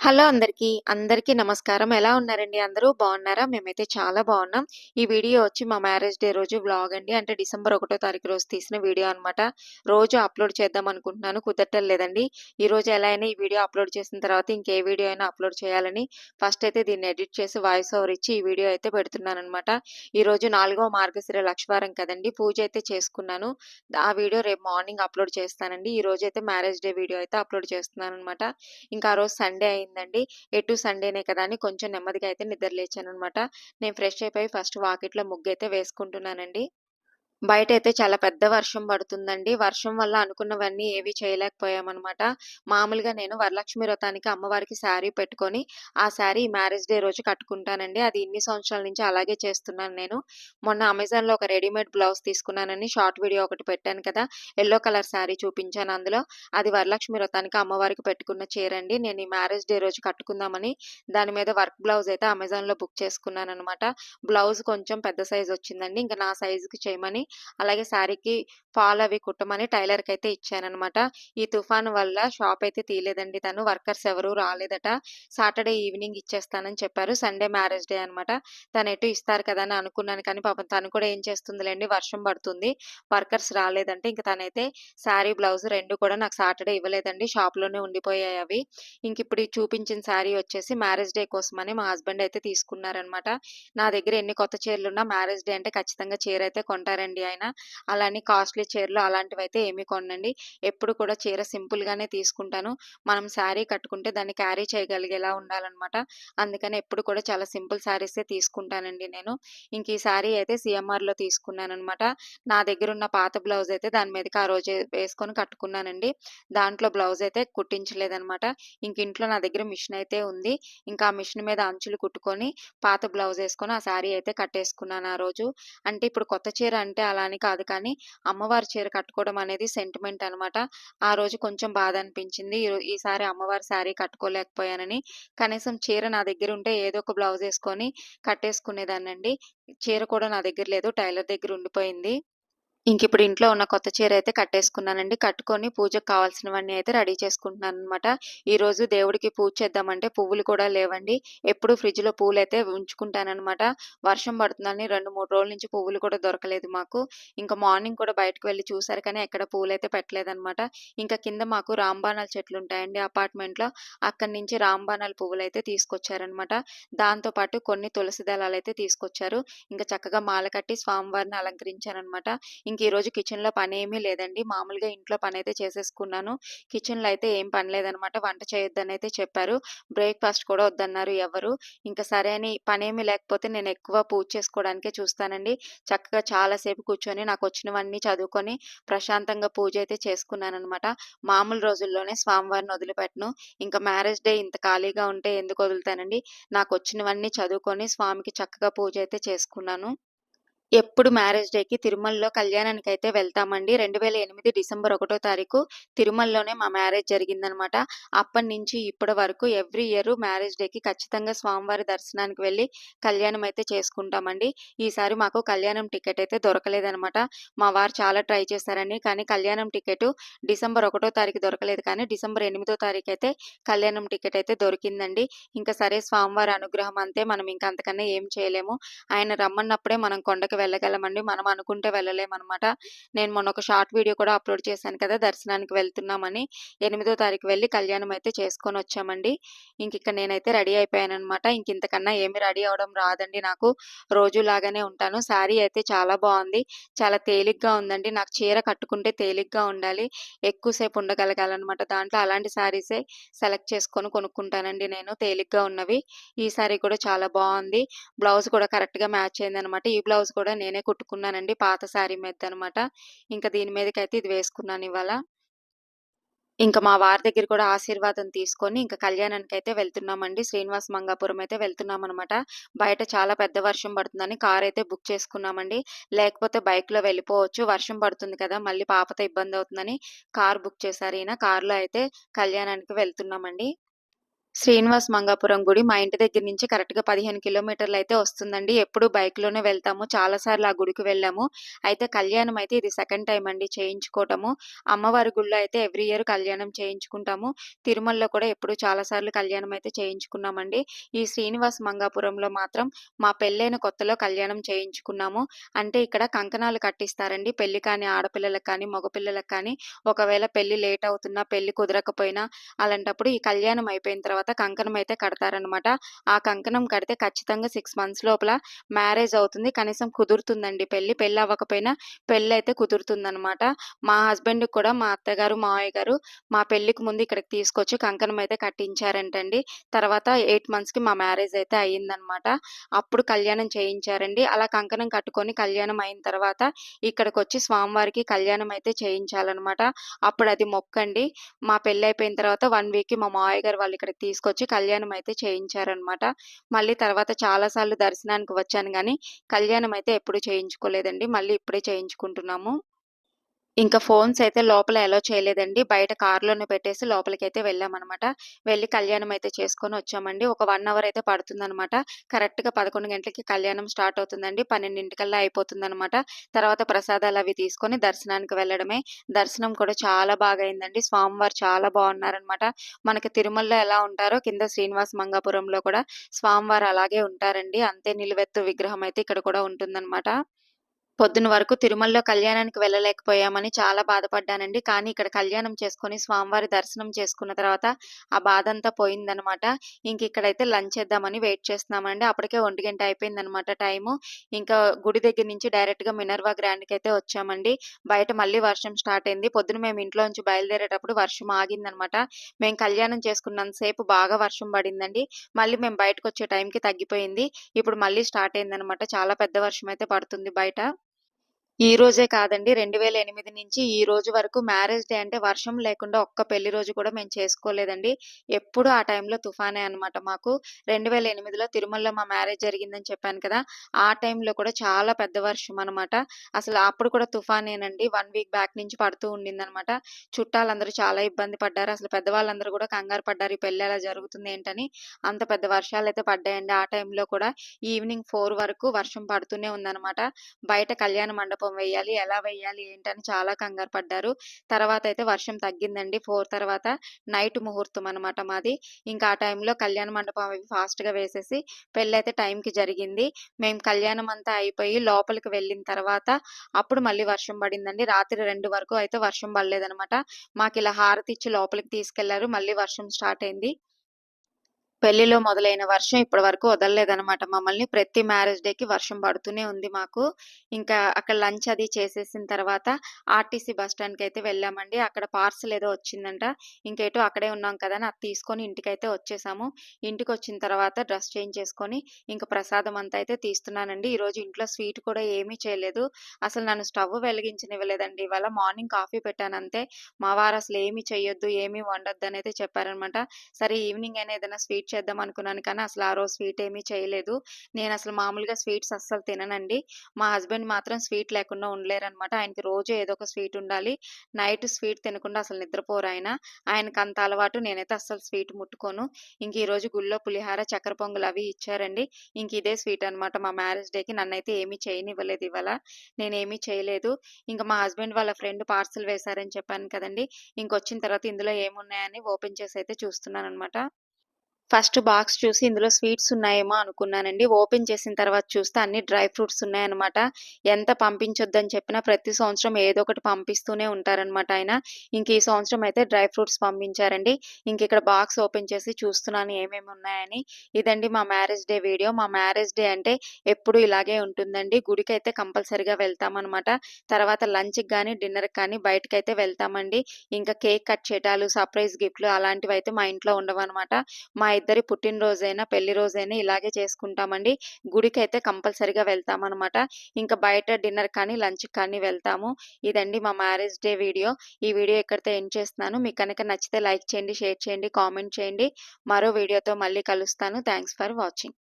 Hello అందరికీ. అందరికీ నమస్కారం. ఎలా ఉన్నారండి అందరూ? బాగున్నారా మేమైతే చాలా బాగున్నాం ఈ వీడియో వచ్చి మా మ్యారేజ్ డే రోజు వ్లాగ్ అండి. అంటే డిసెంబర్ ఒకటో తారీఖు రోజు తీసిన వీడియో అనమాట. రోజు అప్‌లోడ్ చేద్దాం అనుకుంటున్నాను. కుదరటం లేదండి. ఈ రోజు ఎలా అయినా ఈ వీడియో అప్‌లోడ్ చేసిన తర్వాత ఇంకే వీడియో అయినా అప్‌లోడ్ చేయాలని ఫస్ట్ అయితే దీన్ని ఎడిట్ చేసి వాయిస్ ఓవర్ ఇచ్చి ఈ వీడియో అయితే పెడుతున్నాను అన్నమాట ఈ రోజు నాలుగవ మార్గశిర లక్ష్వారం కదండి పూజ అయితే చేసుకున్నాను. ఆ వీడియో రేపు మార్నింగ్ అప్‌లోడ్ చేస్తానండి. ఈ రోజు అయితే మ్యారేజ్ డే వీడియో అయితే అప్‌లోడ్ చేస్తున్నాను అనమాట ఇంకా ఆ రోజు సండే అయిందండి. ఎటు సండేనే కదా అని కొంచెం నెమ్మదిగా అయితే నిద్ర లేచాను అనమాట నేను ఫ్రెష్ అయిపోయి ఫస్ట్ వాకిట్లో అయితే వేసుకుంటున్నానండి. బయట అయితే చాలా పెద్ద వర్షం పడుతుందండి. వర్షం వల్ల అనుకున్నవన్నీ ఏవి చేయలేకపోయామనమాట. మామూలుగా నేను వరలక్ష్మి వ్రతానికి అమ్మవారికి శారీ పెట్టుకొని, ఆ శారీ మ్యారేజ్ డే రోజు కట్టుకుంటానండి. అది ఇన్ని సంవత్సరాల నుంచి అలాగే చేస్తున్నాను నేను. మొన్న అమెజాన్‌లో ఒక రెడీమేడ్ బ్లౌజ్ తీసుకున్నానని షార్ట్ వీడియో ఒకటి పెట్టాను కదా! యెల్లో కలర్ శారీ చూపించాను అందులో. అది వరలక్ష్మి వ్రతానికి అమ్మవారికి పెట్టుకున్న చీరండి. నేను ఈ మ్యారేజ్ డే రోజు కట్టుకుందామని దాని మీద వర్క్ బ్లౌజ్ అయితే అమెజాన్‌లో బుక్ చేసుకున్నాను అనమాట బ్లౌజ్ కొంచెం పెద్ద సైజ్ వచ్చిందండి. ఇంకా నా సైజుకి చేయమని అలాగే శారీకి ఫాల్ అవి కుట్టమని అయితే ఇచ్చానమాట ఈ తుఫాన్ వల్ల షాప్ అయితే తీయలేదండి తను. వర్కర్స్ ఎవరు రాలేదట. సాటర్‌డే ఈవినింగ్ ఇచ్చేస్తానని చెప్పారు. సండే మ్యారేజ్ డే అనమాట. తను ఎటు ఇస్తారు కదా అని అనుకున్నాను కానీ పాపం తను కూడా ఏం చేస్తుందిలేండి వర్షం పడుతుంది. వర్కర్స్ రాలేదంటే ఇంకా తనైతే శారీ, బ్లౌజ్ రెండు కూడా నాకు సాటర్‌డే ఇవ్వలేదండి. షాప్‌లోనే ఉండిపోయాయి అవి. ఇంక ఇప్పుడు చూపించిన శారీ వచ్చేసి మ్యారేజ్ డే కోసమని మా హస్బెండ్ అయితే తీసుకున్నారనమాట. నా దగ్గర ఎన్ని కొత్త చీరలున్నా మ్యారేజ్ డే అంటే ఖచ్చితంగా చీర అయితే కొంటారండి ఆయన. అలా అని కాస్ట్‌లీ చీరలు అలాంటివి అయితే ఏమి కొనండి ఎప్పుడు కూడా చీర సింపుల్‌గానే తీసుకుంటాను. మనం శారీ కట్టుకుంటే దాన్ని క్యారీ చేయగలిగేలా ఉండాలన్నమాట అందుకని ఎప్పుడు కూడా చాలా సింపుల్ శారీసే తీసుకుంటానండి నేను. ఇంక ఈ శారీ అయితే సీఎంఆర్‌లో తీసుకున్నాననమాట. నా దగ్గర ఉన్న పాత బ్లౌజ్ అయితే దాని మీదకి ఆ రోజు వేసుకొని కట్టుకున్నానండి. దాంట్లో బ్లౌజ్ అయితే కుట్టించలేదనమాట. ఇంక ఇంట్లో నా దగ్గర మిషన్ అయితే ఉంది. ఇంకా ఆ మిషన్ మీద అంచులు కుట్టుకొని పాత బ్లౌజ్ వేసుకొని ఆ శారీ అయితే కట్టేసుకున్నాను ఆ రోజు. అంటే ఇప్పుడు కొత్త చీర అంటే అలా అని కాదు కానీ అమ్మవారి చీర కట్టుకోవడం అనేది సెంటిమెంట్ అనమాట. ఆ రోజు కొంచెం బాధ అనిపించింది. ఈ ఈసారి అమ్మవారి శారీ కట్టుకోలేకపోయానని. కనీసం చీర నా దగ్గర ఉంటే ఏదో ఒక బ్లౌజ్ వేసుకొని కట్టేసుకునేదాన్నండి. చీర కూడా నా దగ్గర లేదు. టైలర్ దగ్గర ఉండిపోయింది. ఇంకిప్పుడు ఇంట్లో ఉన్న కొత్త చీర అయితే కట్టేసుకున్నానండి. కట్టుకొని పూజకు కావాల్సినవన్నీ అయితే రెడీ చేసుకుంటున్నాను అనమాట ఈరోజు దేవుడికి పూజ చేద్దామంటే పువ్వులు కూడా లేవండి. ఎప్పుడు ఫ్రిడ్జ్‌లో పూలైతే ఉంచుకుంటానమాట వర్షం పడుతుందని 2, 3 రోజుల నుంచి పువ్వులు కూడా దొరకలేదు మాకు. ఇంకా మార్నింగ్ కూడా బయటకు వెళ్ళి చూసారు కానీ ఎక్కడ పూలైతే పెట్టలేదనమాట. ఇంకా కింద మాకు రాంబాణాల చెట్లు ఉంటాయండి అపార్ట్మెంట్‌లో. అక్కడి నుంచి రాంబాణాల అయితే తీసుకొచ్చారనమాట. దాంతో పాటు కొన్ని తులసి దళాలు అయితే తీసుకొచ్చారు. ఇంకా చక్కగా మాల కట్టి స్వామివారిని అలంకరించారనమాట ఇంక ఈరోజు కిచెన్‌లో ఏమీ లేదండి. మామూలుగా ఇంట్లో పని అయితే చేసేసుకున్నాను. కిచెన్‌లో అయితే ఏం పని లేదనమాట. వంట చేయొద్దని అయితే చెప్పారు. బ్రేక్‌ఫాస్ట్ కూడా వద్దన్నారు ఎవ్వరు. ఇంకా సరే అని పని ఏమీ లేకపోతే నేను ఎక్కువ పూజ చేసుకోవడానికే చూస్తానండి. చక్కగా చాలా సేపు కూర్చొని నాకొచ్చినవన్నీ చదువుకొని ప్రశాంతంగా పూజ అయితే చేసుకున్నాననమాట. మామూలు రోజుల్లోనే స్వామివారిని వదిలిపెట్టను. ఇంకా మ్యారేజ్ డే ఇంత ఖాళీగా ఉంటే ఎందుకు వదులుతానండి. నాకు వచ్చినవన్నీ చదువుకొని స్వామికి చక్కగా పూజ అయితే చేసుకున్నాను. ఎప్పుడు మ్యారేజ్ డేకి తిరుమలలో కళ్యాణానికి అయితే వెళ్తామండి. 2008 డిసెంబర్ ఒకటో తారీఖు తిరుమలలోనే మా మ్యారేజ్ జరిగిందనమాట. అప్పటినుంచి ఇప్పటి వరకు ఎవ్రీ ఇయర్ మ్యారేజ్ డేకి ఖచ్చితంగా స్వామివారి దర్శనానికి వెళ్ళి కళ్యాణం అయితే చేసుకుంటామండి. ఈసారి మాకు కళ్యాణం టికెట్ అయితే దొరకలేదనమాట. మా వారు చాలా ట్రై చేశారండి. కానీ కళ్యాణం టికెట్ డిసెంబర్ ఒకటో తారీఖు దొరకలేదు కానీ డిసెంబర్ ఎనిమిదో తారీఖు అయితే కళ్యాణం టికెట్ అయితే దొరికిందండి. ఇంకా సరే స్వామివారి అనుగ్రహం అంతే మనం ఇంకా అంతకన్నా ఏం చేయలేము. ఆయన రమ్మన్నప్పుడే మనం కొండకి వెళ్ళగలమండి. మనం అనుకుంటే వెళ్ళలేమన్నమాట నేను మొన్న ఒక షార్ట్ వీడియో కూడా అప్‌లోడ్ చేశాను కదా! దర్శనానికి వెళ్తున్నామని. ఎనిమిదో తారీఖు వెళ్ళి కళ్యాణం అయితే చేసుకొని వచ్చామండి ఇంక ఇక్కడ నేనైతే రెడీ అయిపోయానమాట ఇంక ఇంతకన్నా ఏమి రెడీ అవ్వడం రాదండి నాకు. రోజు లాగానే ఉంటాను. శారీ అయితే చాలా బాగుంది చాలా తేలిగ్గా ఉందండి. నాకు చీర కట్టుకుంటే తేలిగ్గా ఉండాలి. ఎక్కువ సేపు దాంట్లో. అలాంటి శారీసే సెలెక్ట్ చేసుకొని కొనుక్కుంటానండి నేను తేలిగ్గా ఉన్నవి. ఈ శారీ కూడా చాలా బాగుంది బ్లౌజ్ కూడా కరెక్ట్‌గా మ్యాచ్ అయింది అనమాట ఈ బ్లౌజ్ కూడా నేనే కుట్టుకున్నానండి. పాత శారీ మీదనమాట. ఇంకా దీని మీదకైతే ఇది వేసుకున్నాను ఇవాళ. ఇంకా మా వారి దగ్గర కూడా ఆశీర్వాదం తీసుకొని ఇంకా కళ్యాణానికి అయితే వెళ్తున్నామండి. శ్రీనివాస మంగాపురం అయితే వెళ్తున్నామనమాట. బయట చాలా పెద్ద వర్షం పడుతుందని అయితే బుక్ చేసుకున్నామండి. లేకపోతే బైక్‌లో వెళ్ళిపోవచ్చు. వర్షం పడుతుంది కదా! మళ్ళీ పాపతో ఇబ్బందవుతుందని కార్ బుక్ చేశారు ఈయన. కార్‌లో అయితే కళ్యాణానికి వెళ్తున్నామండి. శ్రీనివాస్ మంగాపురం గుడి మా ఇంటి దగ్గర నుంచి కరెక్ట్‌గా 15 కిలోమీటర్లయితే వస్తుందండి. ఎప్పుడు బైక్‌లోనే వెళ్తాము. చాలా సార్లు ఆ గుడికి వెళ్ళాము. అయితే కళ్యాణం అయితే ఇది సెకండ్ టైం అండి చేయించుకోవటము. అమ్మవారి గుడిలో అయితే ఎవ్రీ ఇయర్ కళ్యాణం చేయించుకుంటాము. తిరుమలలో కూడా ఎప్పుడు చాలా సార్లు కళ్యాణం అయితే చేయించుకున్నామండి. ఈ శ్రీనివాస్ మంగాపురంలో మాత్రం మా పెళ్ళైన కొత్తలో కళ్యాణం చేయించుకున్నాము. అంటే ఇక్కడ కంకణాలు కట్టిస్తారండి. పెళ్ళి కానీ ఆడపిల్లలకు కానీ, మగపిల్లలకు కానీ ఒకవేళ పెళ్ళి లేట్ అవుతున్నా, పెళ్ళి కుదరకపోయినా అలాంటప్పుడు ఈ కళ్యాణం అయిపోయిన తర్వాత కంకణం అయితే కడతారనమాట. ఆ కంకణం కడితే ఖచ్చితంగా సిక్స్ మంత్స్ లోపల మ్యారేజ్ అవుతుంది. కనీసం కుదురుతుందండి పెళ్ళి. పెళ్ళి అవ్వకపోయినా పెళ్ళయితే కుదురుతుందనమాట. మా హస్బెండ్ కూడా మా అత్తగారు, మావయ్య గారు మా పెళ్ళికి ముందు ఇక్కడికి తీసుకొచ్చి కంకణం అయితే కట్టించారంటండి. తర్వాత ఎయిట్ మంత్స్‌కి మా మ్యారేజ్ అయితే అయిందనమాట. అప్పుడు కళ్యాణం చేయించారండి. అలా కంకణం కట్టుకొని కళ్యాణం అయిన తర్వాత ఇక్కడికొచ్చి స్వామివారికి కళ్యాణం అయితే చేయించాలన్నమాట అప్పుడు అది మొక్కండి. మా పెళ్ళయిపోయిన తర్వాత వన్ వీక్‌కి మా మావయ్య గారు వాళ్ళు ఇక్కడికి తీసుకొచ్చి కళ్యాణం అయితే చేయించారనమాట. మళ్ళీ తర్వాత చాలా సార్లు దర్శనానికి వచ్చాను కానీ కళ్యాణం అయితే ఎప్పుడు చేయించుకోలేదండి. మళ్ళీ ఇప్పుడే చేయించుకుంటున్నాము. ఇంకా ఫోన్స్ అయితే లోపల అలో చేయలేదండి. బయట కార్‌లోనే పెట్టేసి లోపలికి అయితే వెళ్ళామన్నమాట వెళ్ళి కళ్యాణం అయితే చేసుకొని వచ్చామండి. ఒక వన్ అవర్ అయితే పడుతుందన్నమాట కరెక్ట్‌గా 11 గంటలకి కళ్యాణం స్టార్ట్ అవుతుందండి. పన్నెండింటికల్లా అయిపోతుందన్నమాట తర్వాత ప్రసాదాలు అవి తీసుకొని దర్శనానికి వెళ్ళడమే. దర్శనం కూడా చాలా బాగా అయిందండి. స్వామివారు చాలా బాగున్నారనమాట. మనకి తిరుమలలో ఎలా ఉంటారో కింద శ్రీనివాస మంగాపురంలో కూడా స్వామివారు అలాగే ఉంటారండి. అంతే నిలువెత్తు విగ్రహం అయితే ఇక్కడ కూడా ఉంటుందన్నమాట పొద్దున వరకు తిరుమలలో కళ్యాణానికి వెళ్ళలేకపోయామని చాలా బాధపడ్డానండి. కానీ ఇక్కడ కళ్యాణం చేసుకొని స్వామివారి దర్శనం చేసుకున్న తర్వాత ఆ బాధ అంతా పోయిందనమాట. ఇంక ఇక్కడైతే లంచ్ చేద్దామని వెయిట్ చేస్తున్నామండి. అప్పటికే 1:00 అయిపోయిందనమాట టైము. ఇంకా గుడి దగ్గర నుంచి డైరెక్ట్‌గా మినర్వా గ్రాండ్‌కైతే వచ్చామండి. బయట మళ్ళీ వర్షం స్టార్ట్ అయింది. పొద్దున మేము ఇంట్లో నుంచి బయలుదేరేటప్పుడు వర్షం ఆగిందనమాట. మేము కళ్యాణం చేసుకున్నంత సేపు బాగా వర్షం పడిందండి. మళ్ళీ మేము బయటకొచ్చే టైంకి తగ్గిపోయింది. ఇప్పుడు మళ్ళీ స్టార్ట్ అయిందనమాట. చాలా పెద్ద వర్షం అయితే పడుతుంది బయట. ఈ రోజే కాదండి 2008 నుంచి ఈ రోజు వరకు మ్యారేజ్ డే అంటే వర్షం లేకుండా ఒక్క పెళ్ళి రోజు కూడా మేము చేసుకోలేదండి. ఎప్పుడూ ఆ టైంలో తుఫానే అనమాట మాకు. 2008లో తిరుమలలో మా మ్యారేజ్ జరిగిందని చెప్పాను కదా! ఆ టైంలో కూడా చాలా పెద్ద వర్షం అనమాట. అసలు అప్పుడు కూడా తుఫానేనండి. వన్ వీక్ బ్యాక్ నుంచి పడుతూ ఉండిందనమాట. చుట్టాలందరూ చాలా ఇబ్బంది పడ్డారు. అసలు పెద్దవాళ్ళందరూ కూడా కంగారు పడ్డారు. ఈ పెళ్ళి ఎలా జరుగుతుంది ఏంటని. అంత పెద్ద వర్షాలు అయితే పడ్డాయండి ఆ టైంలో కూడా. ఈవినింగ్ ఫోర్ వరకు వర్షం పడుతూనే ఉందన్నమాట బయట కళ్యాణ మండపం వేయాలి. ఎలా వేయాలి ఏంటని చాలా కంగారు పడ్డారు. తర్వాత అయితే వర్షం తగ్గిందండి. ఫోర్ తర్వాత నైట్ ముహూర్తం అనమాట మాది. ఇంకా ఆ టైంలో కళ్యాణ మండపం అవి ఫాస్ట్‌గా వేసేసి పెళ్ళయితే టైంకి జరిగింది. మేము కళ్యాణం అంతా అయిపోయి లోపలికి వెళ్ళిన తర్వాత అప్పుడు మళ్ళీ వర్షం పడిందండి. రాత్రి రెండు వరకు అయితే వర్షం పడలేదనమాట. ఇలా హారతి ఇచ్చి లోపలికి తీసుకెళ్ళారు. మళ్ళీ వర్షం స్టార్ట్ అయింది. పెళ్ళిలో మొదలైన వర్షం ఇప్పటి వరకు వదలలేదనమాట మమ్మల్ని. ప్రతి మ్యారేజ్ డేకి వర్షం పడుతూనే ఉంది మాకు. ఇంకా అక్కడ లంచ్ అది చేసేసిన తర్వాత ఆర్టీసీ బస్ స్టాండ్‌కైతే వెళ్ళామండి. అక్కడ పార్సెల్ ఏదో వచ్చిందంట. ఇంకేటో అక్కడే ఉన్నాం కదా! అని అది తీసుకొని ఇంటికైతే వచ్చేసాము. ఇంటికి వచ్చిన తర్వాత డ్రెస్ చేంజ్ చేసుకొని ఇంకా ప్రసాదం అంతా అయితే తీస్తున్నానండి. ఈరోజు ఇంట్లో స్వీట్ కూడా ఏమీ చేయలేదు. అసలు నన్ను స్టవ్ వెలిగించనివ్వలేదండి ఇవాళ. మార్నింగ్ కాఫీ పెట్టానంతే. మా వారు అసలు ఏమి చేయొద్దు, ఏమి అయితే చెప్పారనమాట. సరే ఈవినింగ్ అయినా ఏదైనా స్వీట్ చేద్దాం అనుకున్నాను కానీ అసలు ఆ రోజు స్వీట్ ఏమీ చేయలేదు. నేను అసలు మామూలుగా స్వీట్స్ అస్సలు తిననండి. మా హస్బెండ్ మాత్రం స్వీట్ లేకుండా ఉండలేరనమాట. ఆయనకి రోజు ఏదో ఒక స్వీట్ ఉండాలి. నైట్ స్వీట్ తినకుండా అసలు నిద్రపోరాయన. అంత అలవాటు. నేనైతే అస్సలు స్వీట్ ముట్టుకోను. ఇంక ఈరోజు గుళ్ళో పులిహార, చక్కెర పొంగులు అవి ఇచ్చారండి. ఇంక ఇదే స్వీట్ అనమాట మా మ్యారేజ్ డేకి. నన్నైతే ఏమీ చేయనివ్వలేదు ఇవాళ. నేనేమీ చేయలేదు. ఇంకా మా హస్బెండ్ వాళ్ళ ఫ్రెండ్ పార్సెల్ వేశారని చెప్పాను కదండి ఇంకొచ్చిన తర్వాత ఇందులో ఏమున్నాయని ఓపెన్ చేసి అయితే చూస్తున్నాను అనమాట ఫస్ట్ బాక్స్ చూసి ఇందులో స్వీట్స్ ఉన్నాయేమో అనుకున్నానండి. ఓపెన్ చేసిన తర్వాత చూస్తే అన్ని డ్రై ఫ్రూట్స్ ఉన్నాయన్నమాట. ఎంత పంపించొద్దని చెప్పినా ప్రతి సంవత్సరం ఏదో ఒకటి పంపిస్తూనే ఉంటారనమాట ఆయన. ఇంక ఈ సంవత్సరం అయితే డ్రై ఫ్రూట్స్ పంపించారండి. ఇంక ఇక్కడ బాక్స్ ఓపెన్ చేసి చూస్తున్నాను ఏమేమి ఉన్నాయని. ఇదండి మా మ్యారేజ్ డే వీడియో. మా మ్యారేజ్ డే అంటే ఎప్పుడు ఇలాగే ఉంటుందండి. గుడికైతే కంపల్సరీగా వెళ్తామన్నమాట తర్వాత లంచ్‌కి కానీ డిన్నర్‌కి కానీ బయటకైతే వెళ్తామండి. ఇంకా కేక్ కట్ చేయటాలు, సర్ప్రైజ్ గిఫ్ట్‌లు అయితే మా ఇంట్లో ఉండవన్నమాట మా ఇద్దరి పుట్టినరోజైనా, పెళ్ళి రోజైనా ఇలాగే చేసుకుంటామండి. గుడికైతే కంపల్సరిగా వెళ్తామన్నమాట ఇంకా బయట డిన్నర్ కానీ, లంచ్ కానీ వెళ్తాము. ఇదండి మా మ్యారేజ్ డే వీడియో. ఈ వీడియో ఇక్కడితో ఎండ్ చేస్తున్నాను. మీకు కనుక నచ్చితే లైక్ చేయండి, షేర్ చేయండి, కామెంట్ చేయండి. మరో వీడియోతో మళ్ళీ కలుస్తాను. Thanks for watching.